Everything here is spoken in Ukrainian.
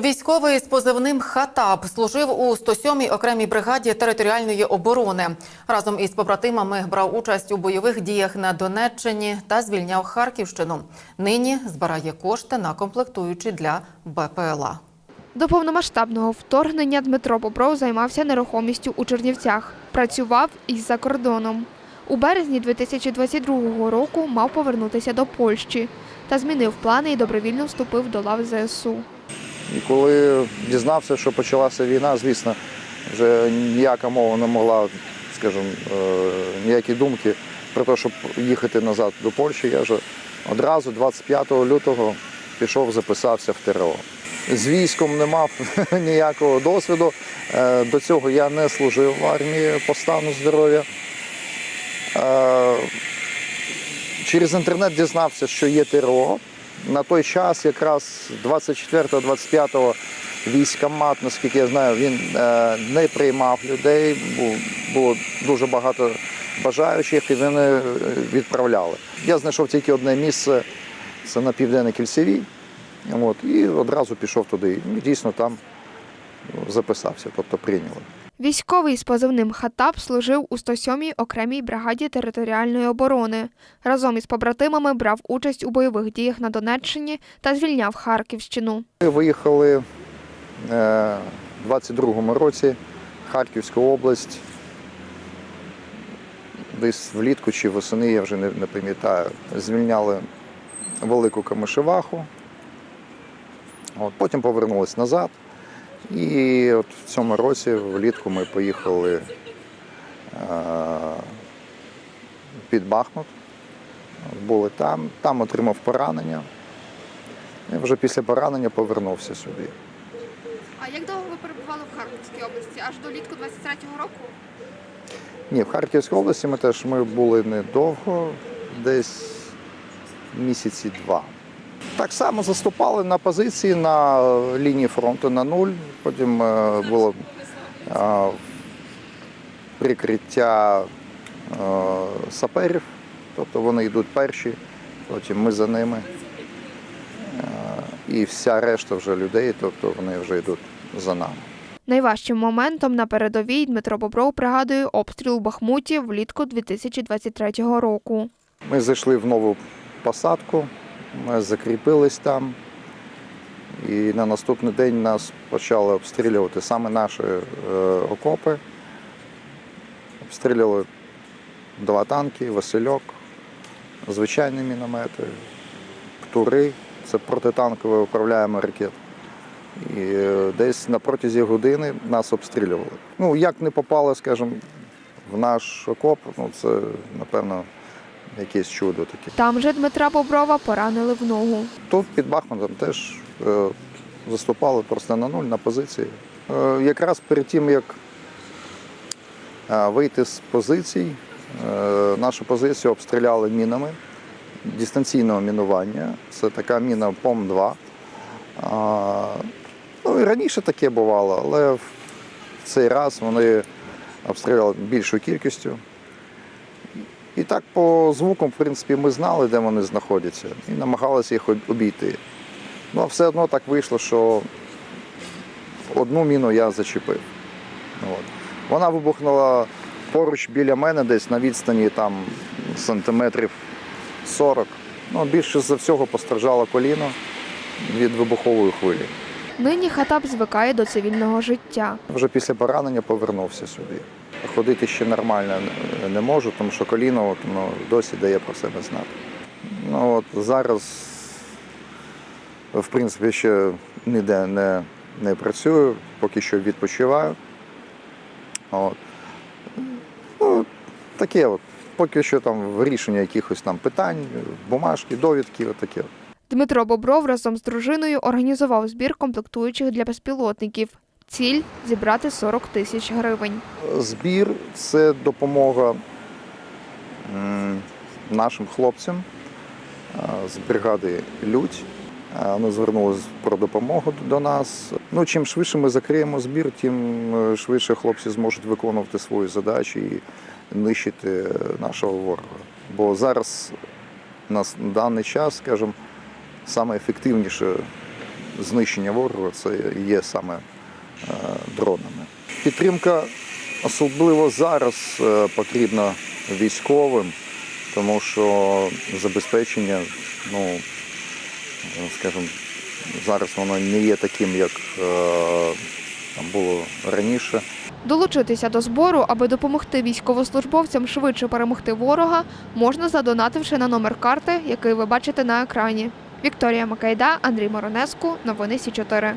Військовий з позивним Хатаб служив у 107-й окремій бригаді територіальної оборони. Разом із побратимами брав участь у бойових діях на Донеччині та звільняв Харківщину. Нині збирає кошти на комплектуючі для БПЛА. До повномасштабного вторгнення Дмитро Бобров займався нерухомістю у Чернівцях. Працював із за кордоном. У березні 2022 року мав повернутися до Польщі та змінив плани і добровільно вступив до лав ЗСУ. І коли дізнався, що почалася війна, звісно, вже ніяка мова не могла, скажімо, е, ніякі думки про те, щоб їхати назад до Польщі. Я вже одразу, 25 лютого, пішов, записався в ТРО. З військом не мав ніякого досвіду. Е, До цього я не служив в армії по стану здоров'я. Е, Через інтернет дізнався, що є ТРО. На той час, якраз 24-25 військомат, наскільки я знаю, він е, не приймав людей. Було дуже багато бажаючих і вони е, відправляли. Я знайшов тільки одне місце, це на південній кільцевій. От, і одразу пішов туди. Дійсно там записався, тобто прийняли. Військовий з позивним Хатаб служив у 107-й окремій бригаді територіальної оборони. Разом із побратимами брав участь у бойових діях на Донеччині та звільняв Харківщину. Ми виїхали е, у 22-му році Харківську область. Десь влітку чи восени, я вже не, пам'ятаю, звільняли велику Камишеваху. От, потім повернулись назад. І от в цьому році влітку ми поїхали е, під Бахмут. Були там, там отримав поранення. І вже після поранення повернувся сюди. А як довго ви перебували в Харківській області? Аж до літку 23-го року? Ні, в Харківській області ми теж ми були недовго, десь місяці два. Так само заступали на позиції на лінії фронту на нуль. Потім е, було е, прикриття е, саперів, тобто вони йдуть перші, потім ми за ними. І вся решта вже людей, тобто вони вже йдуть за нами. Найважчим моментом на передовій Дмитро Бобров пригадує обстріл у Бахмуті влітку 2023 року. Ми зайшли в нову посадку, ми закріпились там. І на наступний день нас почали обстрілювати саме наші е, окопи. Обстрілювали два танки, Васильок, звичайні міномети, птури, це протитанкове управляємо ракет. І е, десь на протязі години нас обстрілювали. Ну, як не попали, скажімо, в наш окоп, ну це, напевно, якесь чудо таке. Там же Дмитра Боброва поранили в ногу. Тут під Бахмутом теж е, заступали просто на нуль на позиції. Е, якраз перед тим, як е, вийти з позицій, нашу позицію обстріляли мінами дистанційного мінування. Це така міна ПОМ-2. А, ну, і раніше таке бувало, але в цей раз вони обстріляли більшою кількістю. І так по звукам, в принципі, ми знали, де вони знаходяться, і намагалися їх обійти. Ну, а все одно так вийшло, що одну міну я зачепив. От. Вона вибухнула поруч біля мене, десь на відстані там, сантиметрів 40. Ну, більше за всього постраждало коліно від вибухової хвилі. Нині Хатаб звикає до цивільного життя. Вже після поранення повернувся сюди. Ходити ще нормально не- можу, тому що коліно от, ну, досі дає про себе знати. Ну, от зараз, в принципі, ще ніде не, не працюю, поки що відпочиваю. От. Ну, таке от. Поки що там вирішення якихось там питань, бумажки, довідки, таке. Дмитро Бобров разом з дружиною організував збір комплектуючих для безпілотників. Ціль зібрати 40 тисяч гривень. Збір це допомога нашим хлопцям з бригади Людь. Вони звернулися про допомогу до нас. Ну, чим швидше ми закриємо збір, тим е, швидше хлопці зможуть виконувати свої задачі і нищити е, нашого ворога. Бо зараз на даний час, скажімо, саме ефективніше знищення ворога це є саме дронами. Підтримка особливо зараз е, потрібна військовим, тому що забезпечення, ну скажімо, зараз воно не є таким, як е, там було раніше. Долучитися до збору, аби допомогти військовослужбовцям швидше перемогти ворога, можна задонативши на номер карти, який ви бачите на екрані. Вікторія Макайда, Андрій Моронеску. Новини Сі 4